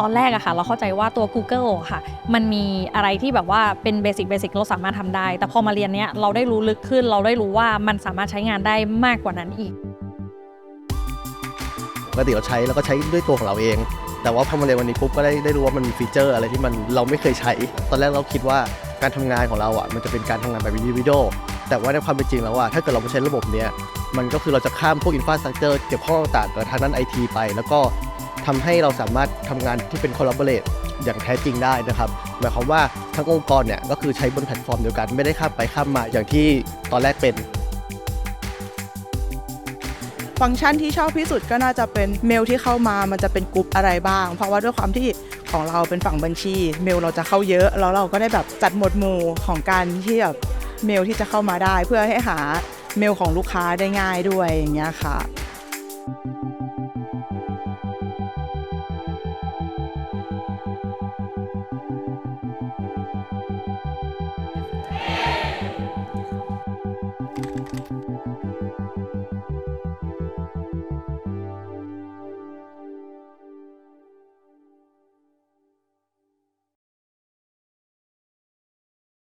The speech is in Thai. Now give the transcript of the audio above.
ตอนแรกอะค่ะ เราเข้าใจว่าตัว Google อะค่ะ มันมีอะไรที่แบบว่าเป็นเบสิกเบสิกเราสามารถทำได้ แต่พอมาเรียนเนี้ยเราได้รู้ลึกขึ้น เราได้รู้ว่ามันสามารถใช้งานได้มากกว่านั้นอีกปกติเราใช้แล้วก็ใช้ด้วยตัวของเราเอง แต่ว่าพอมาเรียนวันนี้ปุ๊บก็ได้ได้รู้ว่ามันมีฟีเจอร์อะไรที่มันเราไม่เคยใช้ ตอนแรกเราคิดว่าการทำงานของเราอะมันจะเป็นการทำงานแบบวิดีโอแต่ว่าในความเป็นจริงแล้วอะถ้าเกิดเราไม่ใช้ระบบเนี้ยมันก็คือเราจะข้ามพวกอินฟราสตรักเจอร์เกี่ยวข้องต่างๆกับทางด้านไอทีไป แล้วก็ ทำให้เราสามารถทำงานที่เป็นคอลลาบอร์เรอย่างแท้จริงได้นะครับ หมายความว่าทั้งองค์กรเนี่ยก็คือใช้บนแพลตฟอร์มเดียวกันไม่ได้ข้ามไปข้ามมาอย่างที่ตอนแรกเป็น ฟังก์ชันที่ชอบที่สุดก็น่าจะเป็นเมลที่เข้ามามันจะเป็นกลุ่มอะไรบ้าง เพราะว่าด้วยความที่ของเราเป็นฝั่งบัญชี เมลเราจะเข้าเยอะ แล้วเราก็ได้แบบจัดหมวดหมู่ของการที่แบบเมลที่จะเข้ามาได้ เพื่อให้หาเมลของลูกค้าได้ง่ายด้วยอย่างเงี้ยค่ะ